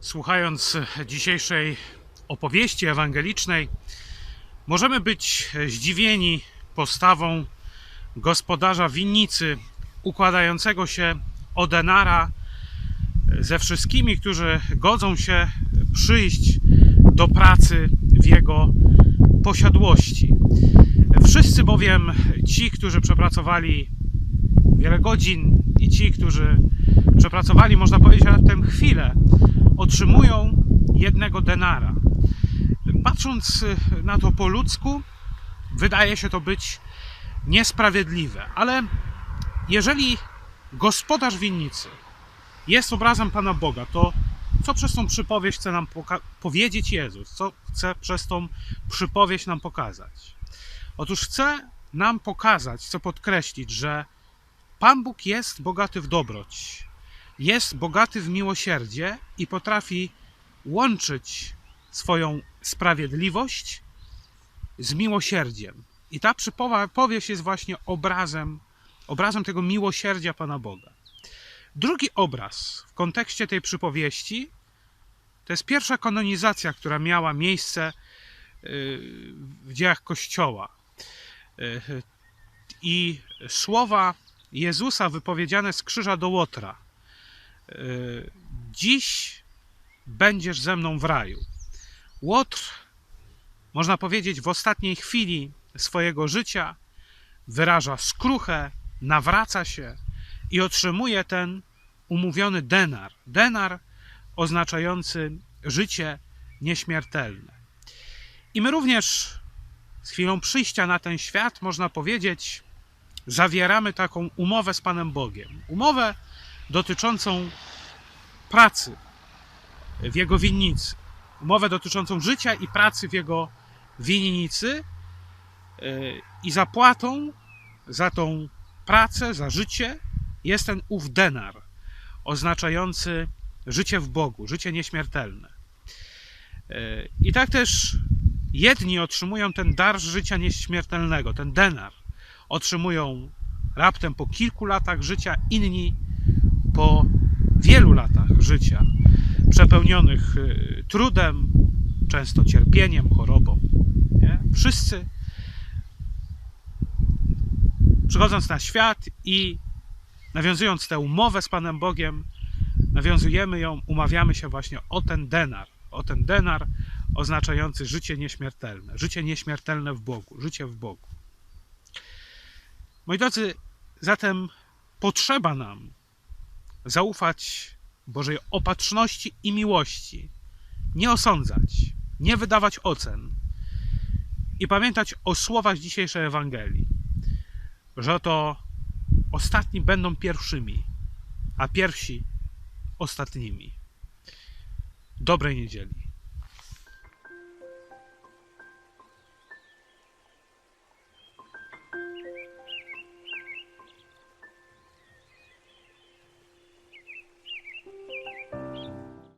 Słuchając dzisiejszej opowieści ewangelicznej, możemy być zdziwieni postawą gospodarza winnicy układającego się o denara ze wszystkimi, którzy godzą się przyjść do pracy w jego posiadłości. Wszyscy bowiem ci, którzy przepracowali wiele godzin i ci, którzy przepracowali, można powiedzieć, raptem jednego denara. Patrząc na to po ludzku, wydaje się to być niesprawiedliwe, ale jeżeli gospodarz winnicy jest obrazem Pana Boga, to co przez tą przypowieść chce nam powiedzieć Jezus? Co chce przez tą przypowieść nam pokazać? Otóż chce nam pokazać, chcę podkreślić, że Pan Bóg jest bogaty w dobroć, jest bogaty w miłosierdzie i potrafi łączyć swoją sprawiedliwość z miłosierdziem. I ta przypowieść jest właśnie obrazem, obrazem tego miłosierdzia Pana Boga. Drugi obraz w kontekście tej przypowieści to jest pierwsza kanonizacja, która miała miejsce w dziejach Kościoła. I słowa Jezusa wypowiedziane z krzyża do Łotra. Dziś będziesz ze mną w raju. Łotr, można powiedzieć, w ostatniej chwili swojego życia wyraża skruchę, nawraca się i otrzymuje ten umówiony denar. Denar oznaczający życie nieśmiertelne. I my również z chwilą przyjścia na ten świat, można powiedzieć, zawieramy taką umowę z Panem Bogiem. Umowę dotyczącą pracy w Jego winnicy. Umowę dotyczącą życia i pracy w Jego winnicy i zapłatą za tą pracę, za życie jest ten ów denar, oznaczający życie w Bogu, życie nieśmiertelne. I tak też jedni otrzymują ten dar życia nieśmiertelnego, ten denar. Otrzymują raptem po kilku latach życia, inni po wielu latach życia, przepełnionych trudem, często cierpieniem, chorobą. Nie? Wszyscy przychodząc na świat i nawiązując tę umowę z Panem Bogiem, nawiązujemy ją, umawiamy się właśnie o ten denar, o ten denar oznaczający życie nieśmiertelne, życie nieśmiertelne w Bogu, życie w Bogu. Moi drodzy, zatem potrzeba nam zaufać Bożej opatrzności i miłości, nie osądzać, nie wydawać ocen i pamiętać o słowach dzisiejszej Ewangelii, że to ostatni będą pierwszymi, a pierwsi ostatnimi. Dobrej niedzieli.